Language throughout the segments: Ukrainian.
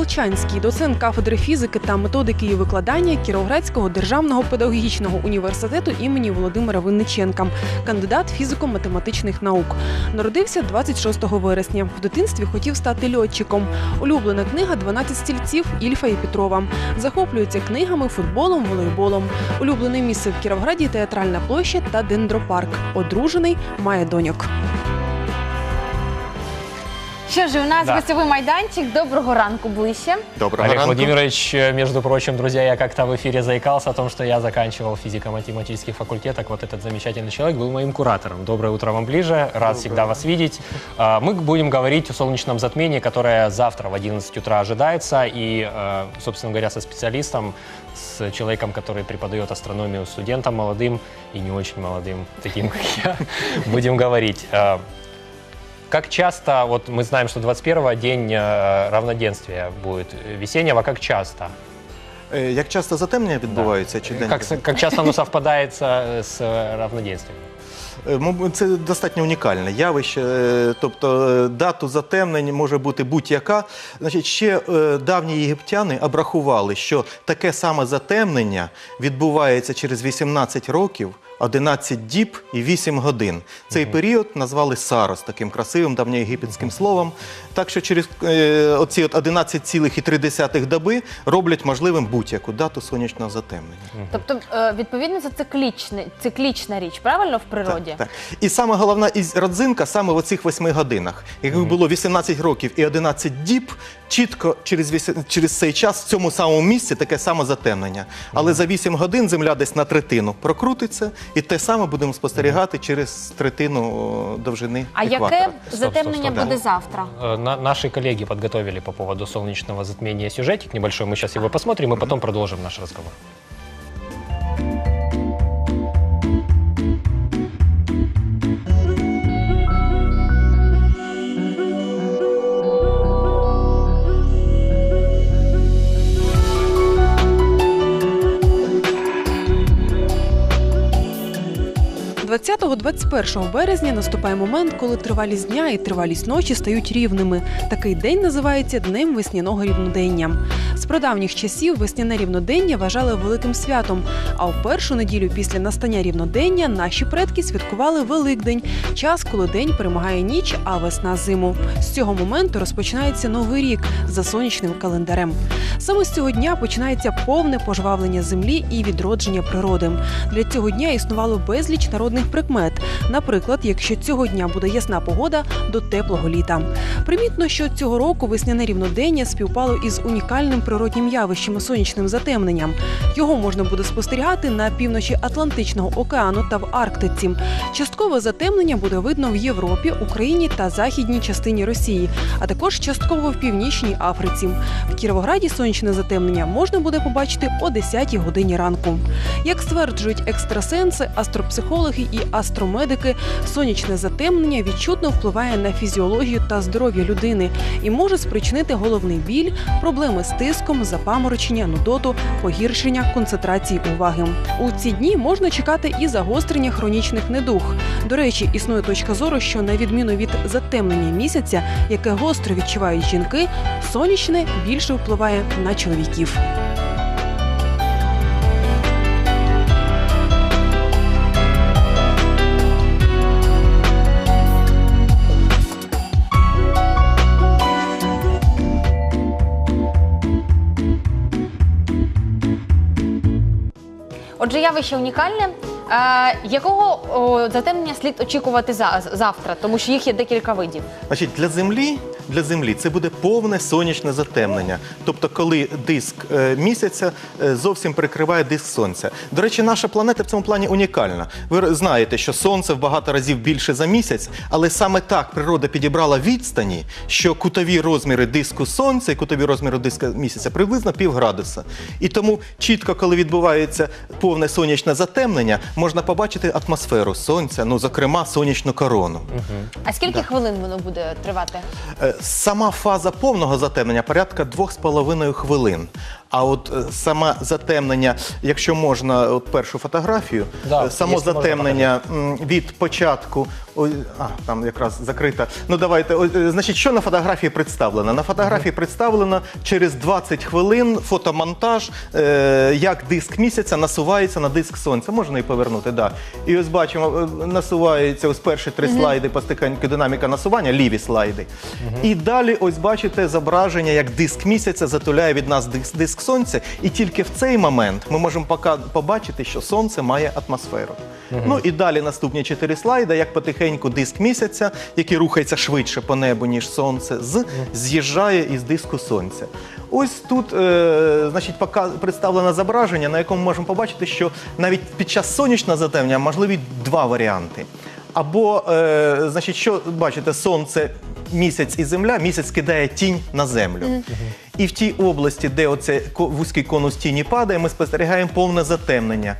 Волчанський, доцент кафедри фізики та методики і викладання Кіровоградського державного педагогічного університету імені Володимира Винниченка, кандидат фізико-математичних наук. Народився 26 вересня. В дитинстві хотів стати льотчиком. Улюблена книга «12 стільців Ільфа і Петрова. Захоплюється книгами, футболом, волейболом. Улюблене місце в Кіровграді театральна площа та дендропарк. Одружений, має доньок. Що ж, у нас Да. гостьовий майданчик. Доброго ранку ближче. Доброго Олег ранку. Владимирович, э, между прочим, друзья, я как-то в эфире заикался о том, что я заканчивал физико-математический факультет, так вот этот замечательный человек был моим куратором. Доброе утро вам ближе, рад всегда вас видеть. А, Мы будем говорить о солнечном затмении, которое завтра в 11 утра ожидается, и, э, собственно говоря, со специалистом, с человеком, который преподает астрономию студентам молодым и не очень молодым, таким как я, будем говорить. А, Как часто, вот мы знаем, что 21 день э, равноденствия будет весеннего, как часто? Е, Як часто затемнення відбуваються чи день? Как, с- как часто оно совпадает с, с э, равноденствием? Е, мабуть, Це достатньо унікальне явище. е, Тобто е, дату затемнень може бути будь-яка. Значить, ще е, давні єгиптяни обрахували, що таке саме затемнення відбувається через 18 років. 11 діб і 8 годин. Цей період назвали Сарос, таким красивим давньоєгипетським словом. Так що через е, оці от 11,3 доби роблять можливим будь-яку дату сонячного затемнення. Тобто, е, відповідно, це циклічна, циклічна річ, правильно в природі? Так, так. І саме головна із родзинка саме в оцих восьми годинах. Якби було 18 років і 11 діб, чітко через, вісі- через цей час в цьому самому місці таке саме затемнення. Але за 8 годин земля десь на третину прокрутиться, і те саме будемо спостерігати через третину довжини А екватора. яке затемнення буде завтра? Э, на- наши коллеги подготовили по поводу солнечного затмения сюжетик небольшой. Мы сейчас его посмотрим и потом продолжим наш разговор. – 20-21 березня наступає момент, коли тривалість дня і тривалість ночі стають рівними. Такий день називається Днем весняного рівнодення. З прадавніх часів весняне рівнодення вважали великим святом. А в першу неділю після настання рівнодення наші предки святкували Великдень, час, коли день перемагає ніч, а весна зиму. З цього моменту розпочинається новий рік за сонячним календарем. Саме з цього дня починається повне пожвавлення землі і відродження природи. Для цього дня існувало безліч народних прикмет. Наприклад, якщо цього дня буде ясна погода до теплого літа. Примітно, що цього року весняне рівнодення співпало із унікальним природнім явищем сонячним затемненням. Його можна буде спостерігати на півночі Атлантичного океану та в Арктиці. Часткове затемнення буде видно в Європі, Україні та західній частині Росії, а також частково в північній Африці. В Кіровограді сонячне затемнення можна буде побачити о 10 годині ранку. Як стверджують екстрасенси, астропсихологи і астромедики, сонячне затемнення відчутно впливає на фізіологію та здоров'я людини і може спричинити головний біль, проблеми з тиском, запаморочення, нудоту, погіршення концентрації уваги. У ці дні можна чекати і загострення хронічних недуг. До речі, існує точка зору, що на відміну від затемнення місяця, яке гостро відчувають жінки, сонячне більше впливає на чоловіків. Отже, явище унікальне. Е, якого о, затемнення слід очікувати за, завтра? Тому що їх є декілька видів. Значить, для землі, для землі це буде повне сонячне затемнення. Тобто, коли диск е, місяця е, зовсім перекриває диск сонця. До речі, наша планета в цьому плані унікальна. Ви знаєте, що сонце в багато разів більше за місяць, але саме так природа підібрала відстані, що кутові розміри диску сонця і кутові розміри диска місяця приблизно півградуса. І тому чітко, коли відбувається повне сонячне затемнення, можна побачити атмосферу сонця, ну зокрема сонячну корону. А скільки хвилин воно буде тривати? Сама фаза повного затемнення порядка 2,5 хвилин. А от е, саме затемнення, якщо можна, от першу фотографію, Да, е, само якщо можна, затемнення м, від початку. Ой, а, там якраз закрита. Ну давайте. Ой, е, Значить, що на фотографії представлено? На фотографії представлено через 20 хвилин фотомонтаж, е, як диск місяця насувається на диск сонця. Можна і повернути, да. І ось бачимо, е, насувається ось перші три слайди по постиканьки динаміка насування, ліві слайди. І далі, ось бачите зображення, як диск місяця затуляє від нас диск, диск сонця. І тільки в цей момент ми можемо пока- побачити, що сонце має атмосферу. Ну і далі наступні чотири слайди, як потихеньку диск місяця, який рухається швидше по небу, ніж сонце, з, з'їжджає із диску сонця. Ось тут е, значить, пока представлено зображення, на якому можемо побачити, що навіть під час сонячного затемнення можливі два варіанти. Або, е, значить, що бачите, сонце, місяць і земля, місяць кидає тінь на землю. І в тій області, де оце вузький конус тіні падає, ми спостерігаємо повне затемнення.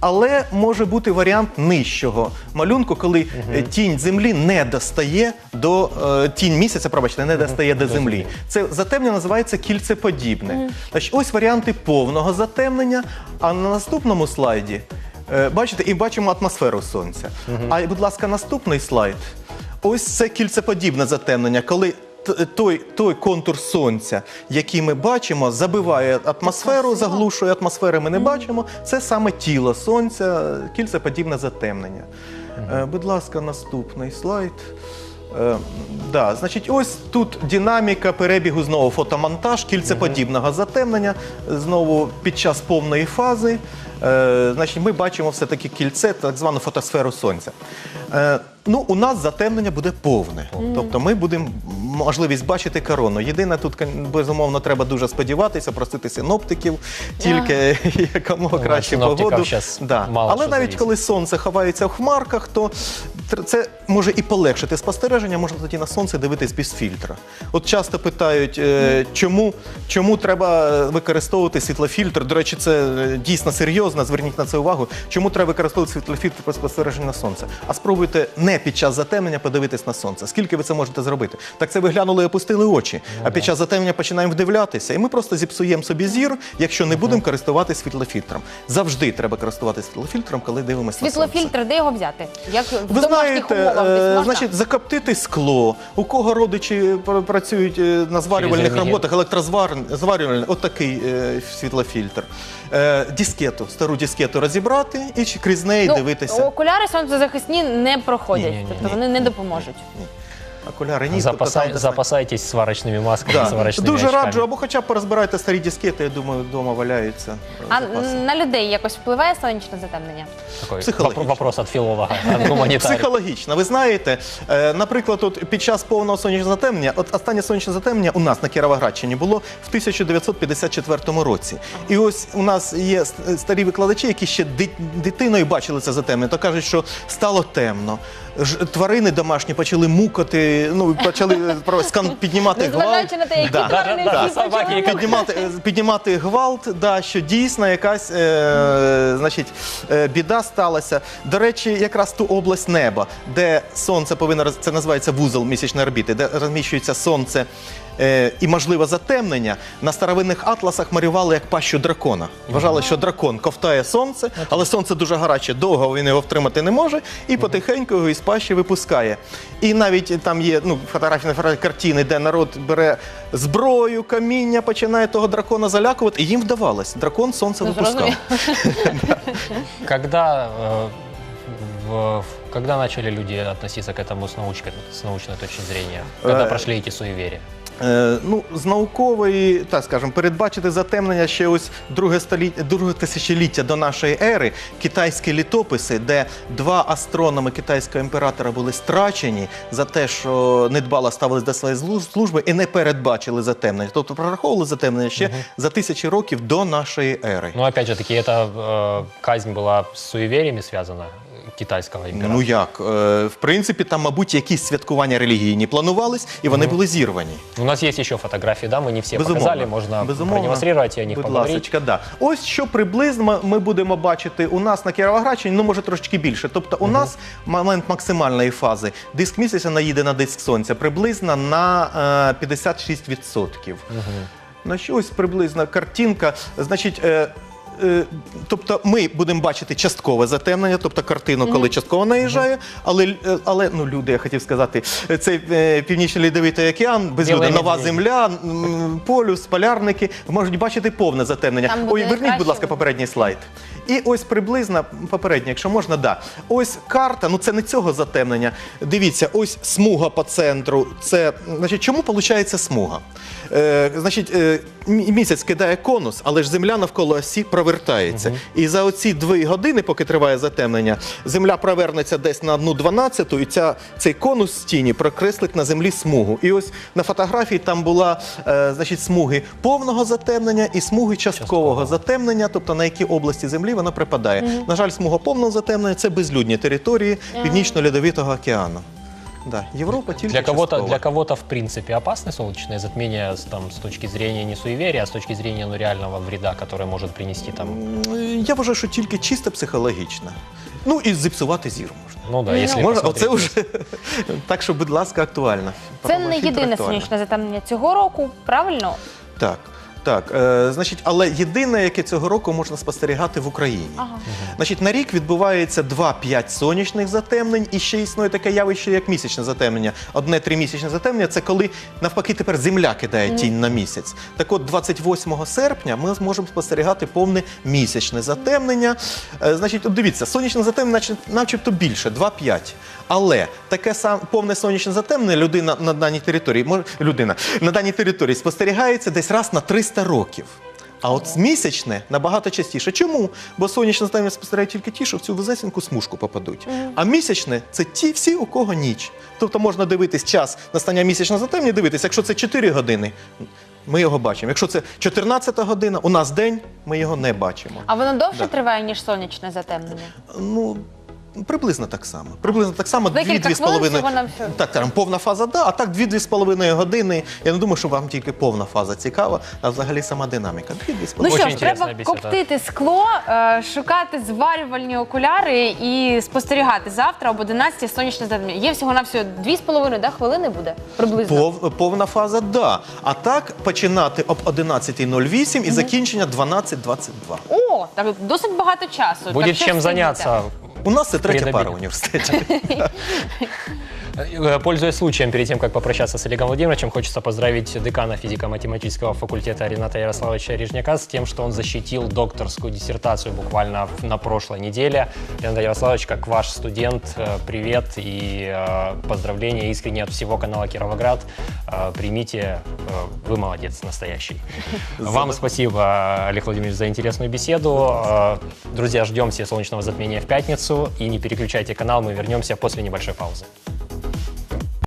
Але може бути варіант нижчого малюнку, коли е, тінь землі не достає до е, тінь місяця, пробачте, не достає до землі. Це затемнення називається кільцеподібне. Значить, ось варіанти повного затемнення. А на наступному слайді е, бачите, і бачимо атмосферу сонця. А, будь ласка, наступний слайд. Ось це кільцеподібне затемнення, коли той, той контур сонця, який ми бачимо, забиває атмосферу, заглушує атмосфери, ми не бачимо. Це саме тіло сонця, кільцеподібне затемнення. Е, будь ласка, наступний слайд. Е, да, значить, ось тут динаміка перебігу знову фотомонтаж, кільцеподібного затемнення, знову під час повної фази. Е, значить, ми бачимо все-таки кільце, так звану фотосферу сонця. Е, ну, у нас затемнення буде повне. Тобто ми будемо можливість бачити корону. Єдине, тут, безумовно, треба дуже сподіватися, просити синоптиків, тільки якомога Ну, краще погоду. Да. Але навіть коли сонце ховається в хмарках, то це може і полегшити спостереження, можна тоді на сонце дивитись без фільтра. От часто питають, е, чому, чому треба використовувати світлофільтр. До речі, це е, дійсно серйозно, зверніть на це увагу. Чому треба використовувати світлофільтр при спостереженні на сонце? А спробуйте не під час затемнення подивитись на сонце. Скільки ви це можете зробити? Так це ви глянули і опустили очі, а під час затемнення починаємо вдивлятися, і ми просто зіпсуємо собі зір, якщо не будемо користуватися світлофільтром. Завжди треба користуватися світлофільтром, коли дивимося на сонце. Світлофільтр, де його взяти? Як в Ви домашніх знаєте, е, значить, закоптити скло. У кого родичі пр- працюють е, на зварювальних Через роботах, електрозварювальний, от такий е, світлофільтр. Е, дискету, стару дискету розібрати і чи крізь неї дивитися. окуляри сонцезахисні не проходять, Ні-ні-ні. тобто вони не допоможуть. Окуляри ні. Запасай- тобто там, де запасайтесь сварочными масками, Да. сварочными Дуже очками. раджу, або хоча б порозбирайте старі дискети, я думаю, вдома валяються. е, А запаси. на людей якось впливає сонячне затемнення? Такой Психологично. воп- вопрос от филолога, от гуманитария. Психологічно, ви знаєте, е, наприклад, от під час повного сонячного затемнення, от останнє сонячне затемнення у нас на Кіровоградщині було в 1954 році. І ось у нас є ст- старі викладачі, які ще ди- дитиною бачили це затемнення, то кажуть, що стало темно. Ж- Тварини домашні почали мукати, ну почали про- скан- піднімати гвалт. Незважаючи на те, які Да. тварини Да, да, всі собаки, почали які піднімати, е, піднімати гвалт, да, що дійсно якась е, значить, е, біда сталася. До речі, якраз ту область неба, де сонце повинно роз- це називається вузол місячної орбіти, де розміщується сонце. е, І можливо затемнення на старовинних атласах малювали як пащу дракона. Вважали, що дракон ковтає сонце, але сонце дуже гаряче, довго він його втримати не може, і потихеньку його із пащі випускає. І навіть там є ну, фотографії на фотографії, картини, де народ бере зброю, каміння, починає того дракона залякувати, і їм вдавалось. Дракон сонце Ну, випускав. зрозуміло. Когда, э, в- в- когда начали люди относиться к этому с, научкой, с научной точки зрения? Когда Э, прошли эти суеверия? Е, ну, з наукової, так скажемо, передбачити затемнення ще ось друге століття, друге тисячоліття до нашої ери, китайські літописи, де два астрономи китайського імператора були страчені за те, що недбало ставились до своєї злу- служби і не передбачили затемнення. Тобто прораховували затемнення ще за тисячі років до нашої ери. Но опять же таки, эта э, казнь была с суевериями связана китайского императора? Ну як, е, в принципі, там, мабуть, якісь святкування релігійні планувались, і вони були зірвані. У нас есть еще фотографии, да, мы не все Безумовно. показали, можно Безумовно. продемонстрировать и них Будь ласочка, да. Ось що приблизно ми- ми будемо бачити у нас на Кіровоградщині, ну може трошки більше. Тобто у нас момент максимальної фази. Диск місяця наїде на диск сонця приблизно на е, 56%. Значить, ось приблизна картинка. Значить, е, е, тобто ми будемо бачити часткове затемнення, тобто картину, коли частково наїжджає, але, е, але ну, люди, я хотів сказати, е, цей е, північний льодовитий океан, безлюдна Білий нова земля, м, полюс, полярники можуть бачити повне затемнення. Там буде Ой, верніть, будь ласка, попередній слайд. І ось приблизно, попередня, якщо можна, да. Ось карта, ну це не цього затемнення. Дивіться, ось смуга по центру. Це, значить, чому виходить смуга? Е, значить, е, мі- місяць кидає конус, але ж земля навколо осі провертається. І за оці дві години, поки триває затемнення, земля провернеться десь на одну дванадцяту, і ця, цей конус з тіні прокреслить на землі смугу. І ось на фотографії там була е, значить, смуги повного затемнення і смуги часткового затемнення, тобто на які області землі вона припадає. На жаль, смуга повного затемнення це безлюдні території Північно-Льодовитого океану. Да, Європа тільки Для кого-то, частково. для кого-то, в принципе, опасны солнечные затмения с, там, с точки зрения не суеверия, а с точки зрения ну, реального вреда, который может принести там. М, Я вважаю, що тільки чисто психологічно. Ну і зіпсувати зір можна. Ну да, если Можна, посмотреть оце вже так, що, будь ласка, актуально. Це не Фотографія єдине актуальна. сонячне затемнення цього року, правильно? Так. Так, е, значить, але єдине, яке цього року можна спостерігати в Україні. Ага. Значить, на рік відбувається 2-5 сонячних затемнень, і ще існує таке явище, як місячне затемнення. Одне тримісячне затемнення це коли навпаки тепер земля кидає тінь на місяць. Так от, 28 серпня ми зможемо спостерігати повне місячне затемнення. Е, Значить, от дивіться, сонячне затемнення начебто більше 2-5. Але таке сам повне сонячне затемнення людина на даній території може людина на даній території спостерігається десь раз на 300 років. А от місячне набагато частіше. Чому? Бо сонячне затемнення спостерігають тільки ті, що в цю вузесеньку смужку попадуть. А місячне це ті всі, у кого ніч. Тобто можна дивитись час настання місячного затемнення, дивитись, якщо це 4 години, ми його бачимо. Якщо це 14 година, у нас день, ми його не бачимо. А воно довше Да. триває, ніж сонячне затемнення? Ну. Приблизно так само. Приблизно так само Декілька 2-2,5 хвилин всього-навсього. Так, там повна фаза, да, а так 2-2,5 години. Я не думаю, що вам тільки повна фаза цікава, а взагалі сама динаміка. 2-2,5 Ну що ж, треба бесіда. коптити скло, е, шукати зварювальні окуляри і спостерігати завтра об 11 сонячне затемнення. Є всього на всього 2,5 да, хвилини буде приблизно. Пов, повна фаза, да. А так починати об 11.08 і закінчення 12.22. О, так досить багато часу. Будет так що чем встигнете. заняться. У нас це третя пара в університеті. Э, Пользуясь случаем, перед тем, как попрощаться с Олегом Владимировичем, хочется поздравить декана физико-математического факультета Рената Ярославовича Рижняка с тем, что он защитил докторскую диссертацию буквально на прошлой неделе. Ренат Ярославович, как ваш студент, э, привет и э, поздравления искренне от всего канала Кировоград. Примите, вы молодец настоящий. Вам спасибо, Олег Владимирович, за интересную беседу. Друзья, ждем все солнечного затмения в пятницу. И не переключайте канал, мы вернемся после небольшой паузы.